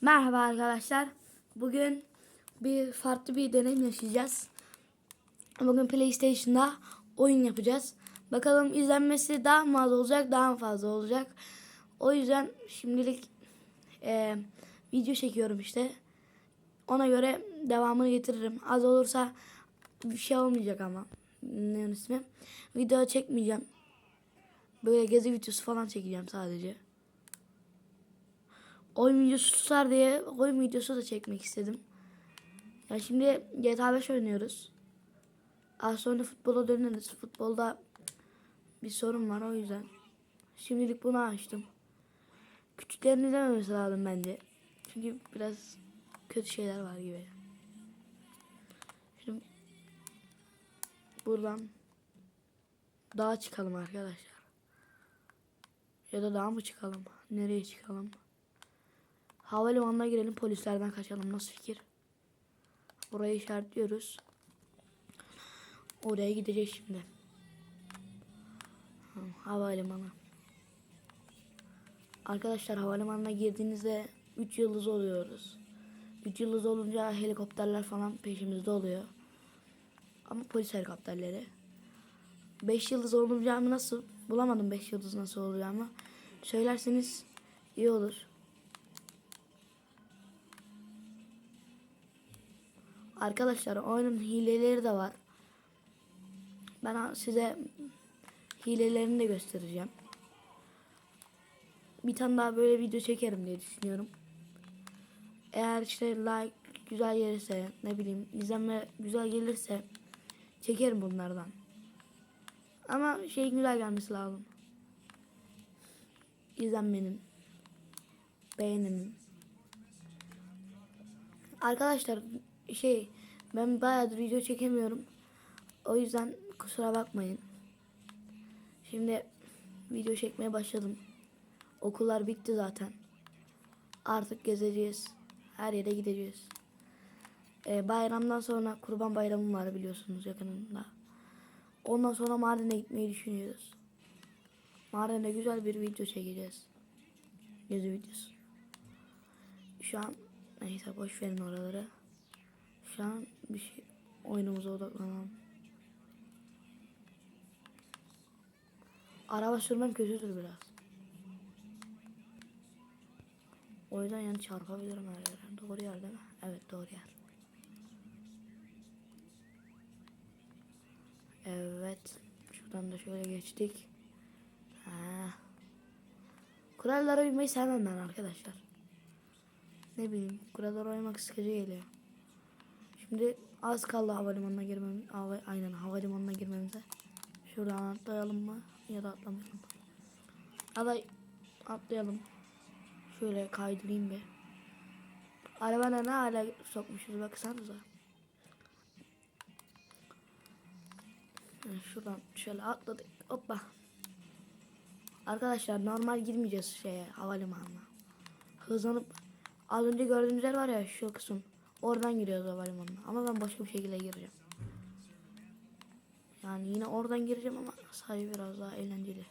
Merhaba arkadaşlar. Bugün bir farklı bir deneyim yaşayacağız. Bugün PlayStation'da oyun yapacağız. Bakalım izlenmesi daha mı az olacak, daha mı fazla olacak. O yüzden şimdilik e, video çekiyorum işte. Ona göre devamını getiririm. Az olursa bir şey olmayacak ama. Ne ismi? Video çekmeyeceğim. Böyle gezi videosu falan çekeceğim sadece oyun videosu tutar diye oyun videosu da çekmek istedim. Ya şimdi GTA 5 oynuyoruz. Az sonra futbola döneriz. Futbolda bir sorun var o yüzden. Şimdilik bunu açtım. Küçüklerin izlememesi lazım bence. Çünkü biraz kötü şeyler var gibi. Şimdi buradan dağa çıkalım arkadaşlar. Ya da dağa mı çıkalım? Nereye çıkalım? Havalimanına girelim polislerden kaçalım. Nasıl fikir? Burayı işaretliyoruz. Oraya gideceğiz şimdi. Ha, Havalimanı. Arkadaşlar havalimanına girdiğinizde 3 yıldız oluyoruz. 3 yıldız olunca helikopterler falan peşimizde oluyor. Ama polis helikopterleri. 5 yıldız olacağımı nasıl bulamadım 5 yıldız nasıl olacağımı. Söylerseniz iyi olur. Arkadaşlar oyunun hileleri de var. Ben size hilelerini de göstereceğim. Bir tane daha böyle video çekerim diye düşünüyorum. Eğer işte like güzel gelirse ne bileyim izlenme güzel gelirse çekerim bunlardan. Ama şey güzel gelmesi lazım. İzlenmenin beğenimin. Arkadaşlar şey ben bayağıdır video çekemiyorum. O yüzden kusura bakmayın. Şimdi video çekmeye başladım. Okullar bitti zaten. Artık gezeceğiz. Her yere gideceğiz. Ee, bayramdan sonra kurban bayramı var biliyorsunuz yakınında. Ondan sonra Mardin'e gitmeyi düşünüyoruz. Mardin'e güzel bir video çekeceğiz. Gezi videosu. Şu an neyse boş verin oraları. Şu an bir şey oyunumuza odaklanalım. Araba sürmem kötüdür biraz. O yüzden yani çarpabilirim her yere. Doğru yer değil mi? Evet doğru yer. Evet. Şuradan da şöyle geçtik. Ha. Kurallara uymayı sevmem ben arkadaşlar. Ne bileyim kurallara uymak sıkıcı geliyor. Şimdi az kaldı havalimanına girmem. Hava, aynen havalimanına girmemize. Şuradan atlayalım mı? Ya da atlamayalım mı? Ya da atlayalım. Şöyle kaydırayım bir. Arabana ne hale sokmuşuz baksanıza. Yani Şuradan şöyle atladık. Hoppa. Arkadaşlar normal girmeyeceğiz şeye havalimanına. Hızlanıp az önce gördüğünüz yer var ya şu kısım. Oradan giriyoruz havalimanına. Ama ben başka bir şekilde gireceğim. Yani yine oradan gireceğim ama sadece biraz daha eğlenceli.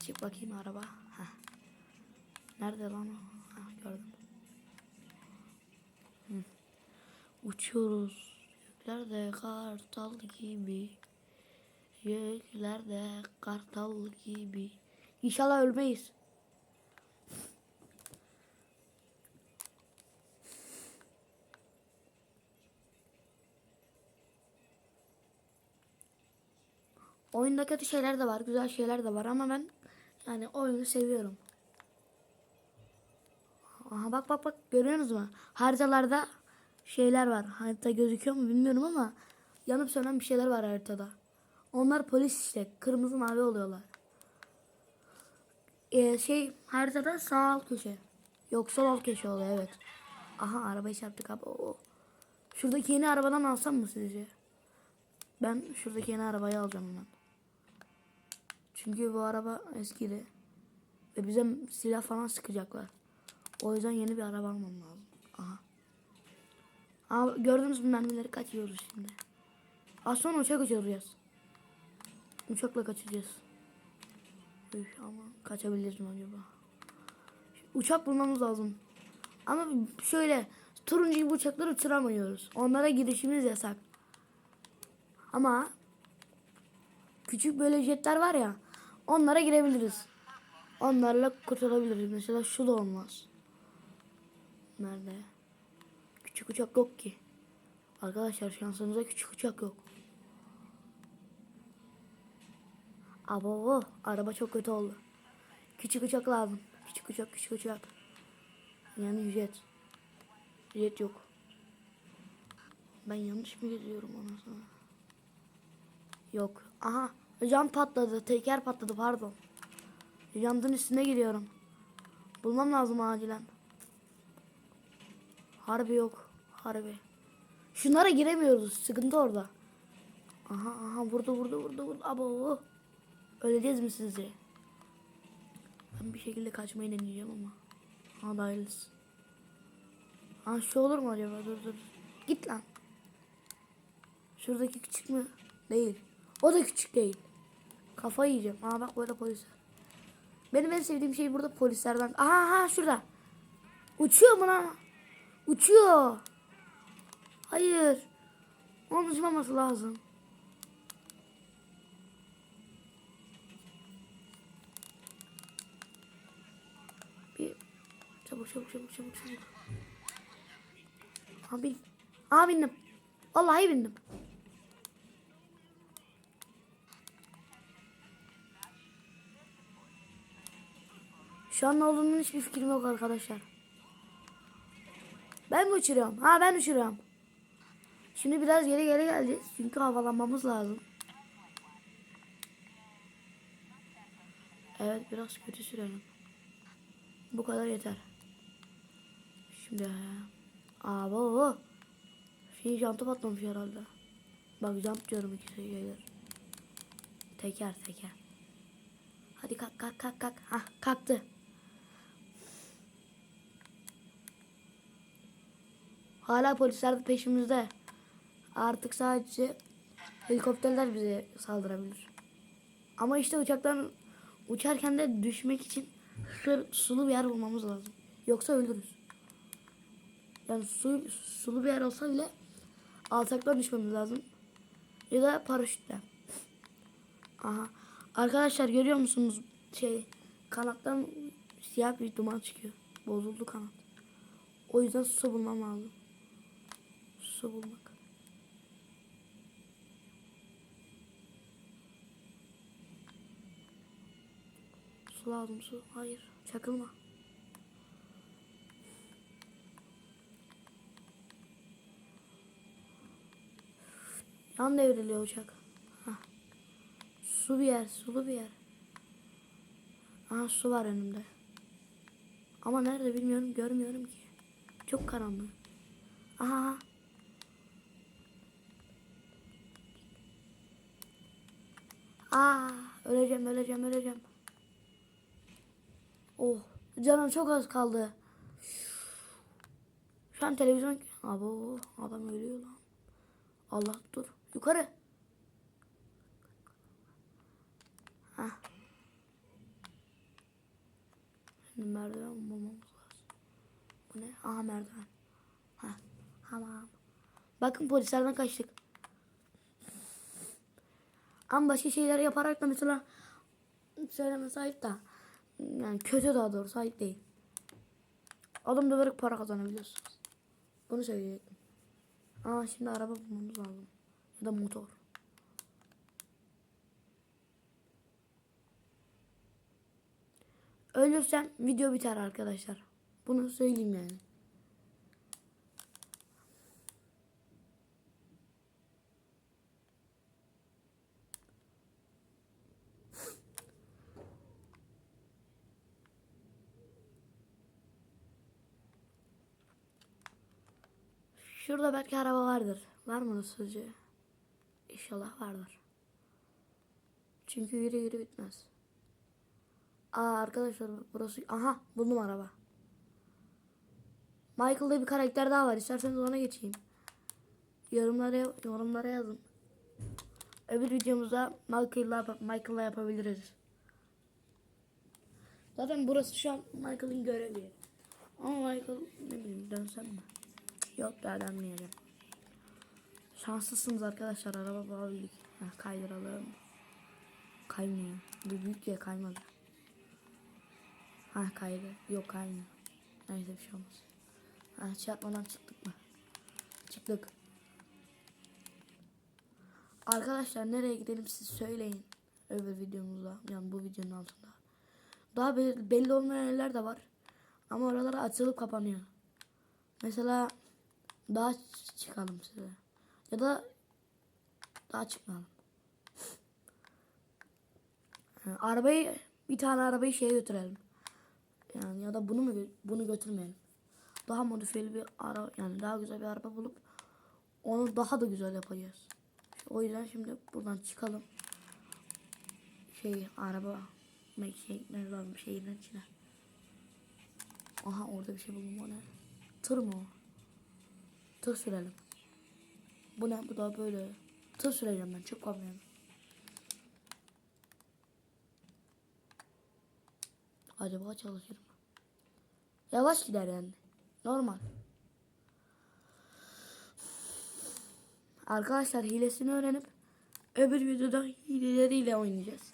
Çık bakayım araba. Heh. Nerede lan o? Heh, gördüm. Hı. Uçuyoruz. Göklerde kartal gibi. Göklerde kartal gibi. İnşallah ölmeyiz. Oyunda kötü şeyler de var, güzel şeyler de var ama ben yani oyunu seviyorum. Aha bak bak bak görüyorsunuz mu? Haritalarda şeyler var. Harita gözüküyor mu bilmiyorum ama yanıp sönen bir şeyler var haritada. Onlar polis işte. Kırmızı mavi oluyorlar. Ee, şey haritada sağ alt köşe. Yok sol alt köşe oluyor evet. Aha arabayı çarptık abi. Oo. Şuradaki yeni arabadan alsam mı sizce? Ben şuradaki yeni arabayı alacağım hemen. Çünkü bu araba eskidi. Ve bize silah falan sıkacaklar. O yüzden yeni bir araba almam lazım. Aha. Aa, gördünüz mü mermileri kaçıyoruz şimdi. Az sonra uçak uçuracağız. Uçakla kaçacağız. Üf, ama kaçabiliriz mi acaba? uçak bulmamız lazım. Ama şöyle turuncu gibi uçakları uçuramıyoruz. Onlara girişimiz yasak. Ama küçük böyle jetler var ya onlara girebiliriz. Onlarla kurtulabiliriz. Mesela şu da olmaz. Nerede? Küçük uçak yok ki. Arkadaşlar şansımıza küçük uçak yok. Abo araba çok kötü oldu. Küçük uçak lazım. Küçük uçak küçük uçak. Yani jet. Jet yok. Ben yanlış mı geziyorum ona sonra? Yok. Aha. Cam patladı. Teker patladı pardon. Jantın üstüne gidiyorum. Bulmam lazım acilen. Harbi yok. Harbi. Şunlara giremiyoruz. Sıkıntı orada. Aha aha burada burada burada burada. Abo. Öleceğiz mi sizce? Ben bir şekilde kaçmayı deneyeceğim ama. Ha dahiliz. Ha şu olur mu acaba? Dur dur. Git lan. Şuradaki küçük mü? Değil. O da küçük değil. Kafayı yiyeceğim. Aa bak burada polisler. Benim en sevdiğim şey burada polislerden. Aha şurada. Uçuyor mu lan? Uçuyor. Hayır. Onun uçmaması lazım. Bir çabuk çabuk çabuk çabuk çabuk. Bin. Aa bindim. Vallahi bindim. Şu an ne olduğunun hiçbir fikrim yok arkadaşlar. Ben mi uçuruyorum? Ha ben uçuruyorum. Şimdi biraz geri geri geleceğiz. Çünkü havalanmamız lazım. Evet biraz kötü sürelim. Bu kadar yeter. Şimdi Aa bu. Şey jantı patlamış herhalde. Bak jant diyorum iki şeyler. Teker teker. Hadi kalk kalk kalk kalk. Hah kalktı. Hala polisler de peşimizde. Artık sadece helikopterler bize saldırabilir. Ama işte uçaktan uçarken de düşmek için su, sulu bir yer bulmamız lazım. Yoksa ölürüz. Yani su, sulu bir yer olsa bile alçaktan düşmemiz lazım. Ya da paraşütle. Aha. Arkadaşlar görüyor musunuz? Şey kanattan siyah bir duman çıkıyor. Bozuldu kanat. O yüzden su bulmam lazım. Su bulmak. Su lazım su. Hayır. Çakılma. Yan devriliyor uçak. Hah. Su bir yer. Sulu bir yer. Aha su var önümde. Ama nerede bilmiyorum. Görmüyorum ki. Çok karanlık. Aha. Aa, öleceğim, öleceğim, öleceğim. Oh, canım çok az kaldı. Şu an televizyon... Abo, adam ölüyor lan. Allah dur. Yukarı. Hah. Şimdi merdiven bulmamız lazım. Bu ne? Aha merdiven. Hah. Tamam. Bakın polislerden kaçtık. Ama başka şeyler yaparak da mesela söyleme sahip da yani kötü daha doğrusu sahip değil. Adam döverek para kazanabiliyorsunuz. Bunu söyleyecektim. Aa şimdi araba bulmamız lazım. Ya da motor. Ölürsem video biter arkadaşlar. Bunu söyleyeyim yani. Şurada belki araba vardır. Var mı sizce? İnşallah vardır. Çünkü yürü yürü bitmez. Aa arkadaşlar burası... Aha buldum araba. Michael'da bir karakter daha var. İsterseniz ona geçeyim. Yorumlara, yorumlara yazın. Öbür videomuzda Michael'la Michael'la yapabiliriz. Zaten burası şu an Michael'ın görevi. Ama Michael ne bileyim dönsem mi? Yok ya dönmeyelim. Şanslısınız arkadaşlar araba. Heh, kaydıralım. Kaymıyor. Bu büyük ya kaymadı. Ha kaydı. Yok kaymıyor. Neyse bir şey olmaz. Ha çarpmadan çıktık mı? Çıktık. Arkadaşlar nereye gidelim siz söyleyin. Öbür videomuzda yani bu videonun altında. Daha be- belli olmayan yerler de var. Ama oralar açılıp kapanıyor. Mesela daha çıkalım size. Ya da daha çıkmayalım. Ha, arabayı bir tane arabayı şeye götürelim. Yani ya da bunu mu bunu götürmeyelim. Daha modifiyeli bir ara yani daha güzel bir araba bulup onu daha da güzel yapacağız. O yüzden şimdi buradan çıkalım. Şey araba şey ne lazım şeyin içine. Aha orada bir şey buldum o ne? Tır mı o? Tır sürelim. Bu ne? Bu da böyle. Tır süreceğim ben. Çok kamyon. Acaba çalışır mı? Yavaş gider yani. Normal. Arkadaşlar hilesini öğrenip öbür videoda hileleriyle oynayacağız.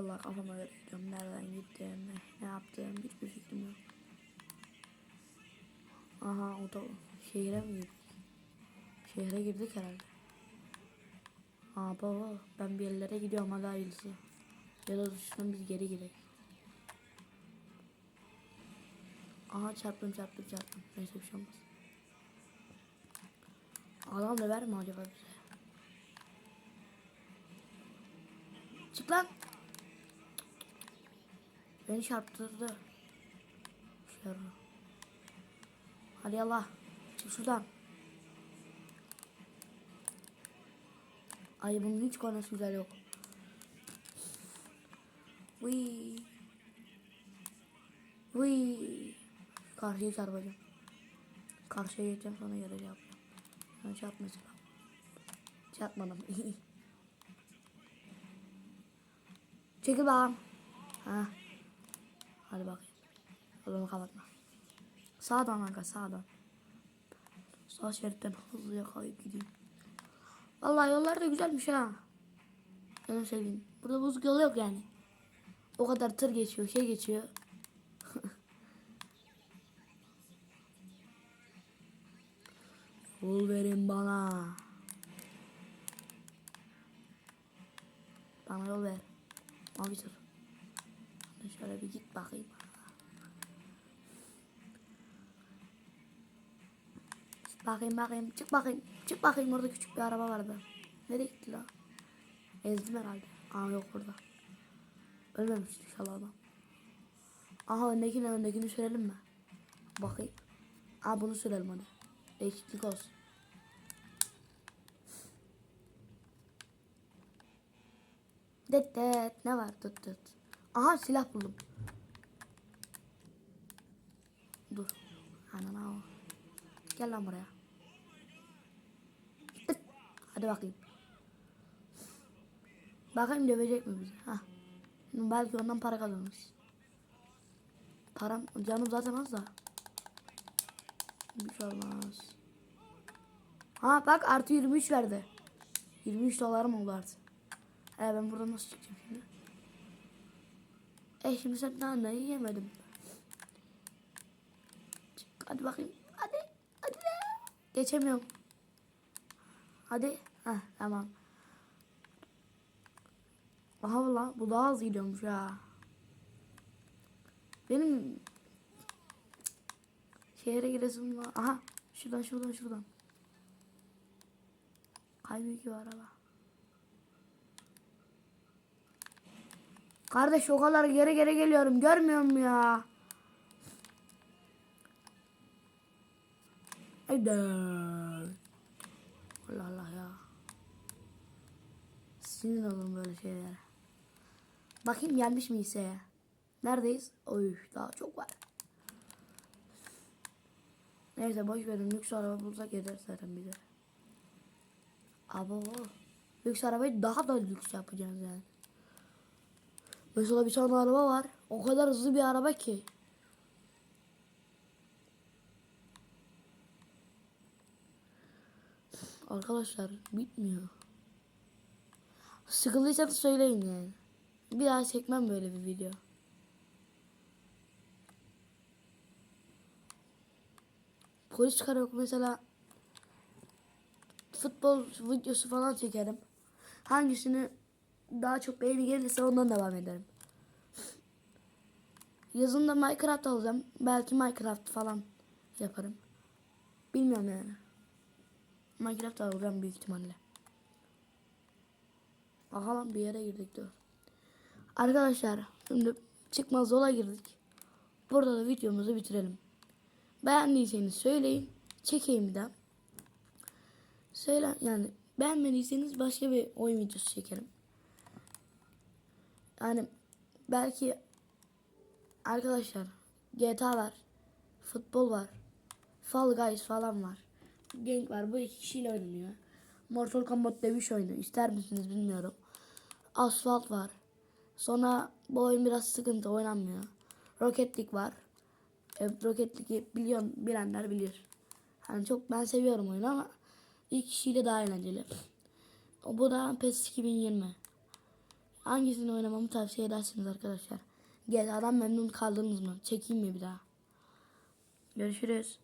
Vallahi kafama göre gidiyorum. Nereden gittim, ne, yaptım hiçbir fikrim yok. Aha o da şehire mi girdik? Şehre girdik herhalde. Aa baba ben bir yerlere gidiyorum hadi hayırlısı. Ya da dışından biz geri gidelim. Aha çarptım çarptım çarptım. Neyse bir şey olmaz. Adam da verme acaba bize? Çık lan. Beni çarptırdı. Şöyle. Hadi Allah. Çık şuradan. Ay bunun hiç konusu güzel yok. Vıy. Vıy. Karşıya çarpacağım. Karşıya geçeceğim sonra yere çarpacağım. Ben çarp mesela. Çarpmadım. Çekil bakalım. Ha. Hadi bakayım. Yolumu kapatma. Sağdan kanka sağdan. Sağ şeritten hızlıca kayıp gideyim. Vallahi yollar da güzelmiş ha. Ben seveyim. Burada bozuk yol yok yani. O kadar tır geçiyor, şey geçiyor. Yol verin bana. Bana yol ver. Mavi tır. Şöyle bir git bakayım. Bakayım bakayım. Çık bakayım. Çık bakayım orada küçük bir araba vardı. Nereye gitti lan? Ezdim herhalde. Aa yok burada. Ölmemiş inşallah adam. Aha öndekini öndekini sürelim mi? Bakayım. Aa bunu sürelim hadi. Değişiklik olsun. Det det ne var tut tut. Aha silah buldum. Dur. Anana o. Gel lan buraya. Tık. Hadi bakayım. Bakayım dövecek mi bizi? Hah. Şimdi belki ondan para kazanırız. Param, canım zaten az da. Bir şey olmaz. Ha bak artı 23 verdi. 23 dolarım oldu artık. He ben buradan nasıl çıkacağım şimdi? E şimdi sen naneyi yemedim. Hadi bakayım. Hadi. Hadi de. Geçemiyorum. Hadi. Heh tamam. Aha lan bu daha hızlı gidiyormuş ya. Benim şehre giresim var. Aha şuradan şuradan şuradan. Kaybıyor ki araba. Kardeş o kadar geri geri geliyorum görmüyor musun ya? Haydi. Allah Allah ya. Sinir olun böyle şeylere. Bakayım gelmiş mi hisseye? Neredeyiz? Oy daha çok var. Neyse boş verin lüks araba bulsak yeter zaten bize. Abo. Lüks arabayı daha da lüks yapacağız yani. Mesela bir tane araba var. O kadar hızlı bir araba ki. Arkadaşlar bitmiyor. Sıkıldıysanız söyleyin yani. Bir daha çekmem böyle bir video. Polis karaoke mesela futbol videosu falan çekerim. Hangisini daha çok beğeni gelirse ondan devam ederim. Yazın da Minecraft alacağım. Belki Minecraft falan yaparım. Bilmiyorum yani. Minecraft alacağım büyük ihtimalle. Bakalım bir yere girdik dur. Arkadaşlar şimdi çıkmaz yola girdik. Burada da videomuzu bitirelim. Beğendiyseniz söyleyin. Çekeyim bir daha. Söyle yani beğenmediyseniz başka bir oyun videosu çekerim. Yani belki arkadaşlar GTA var. Futbol var. Fall Guys falan var. Gang var. Bu iki kişiyle oynanıyor. Mortal Kombat dövüş oyunu. İster misiniz bilmiyorum. Asfalt var. Sonra bu oyun biraz sıkıntı oynanmıyor. Rocket League var. E, Rocket League'i biliyorum, bilenler bilir. Hani çok ben seviyorum oyunu ama ilk kişiyle daha eğlenceli. Bu da PES 2020. Hangisini oynamamı tavsiye edersiniz arkadaşlar? GTA'dan memnun kaldınız mı? Çekeyim mi bir daha? Görüşürüz.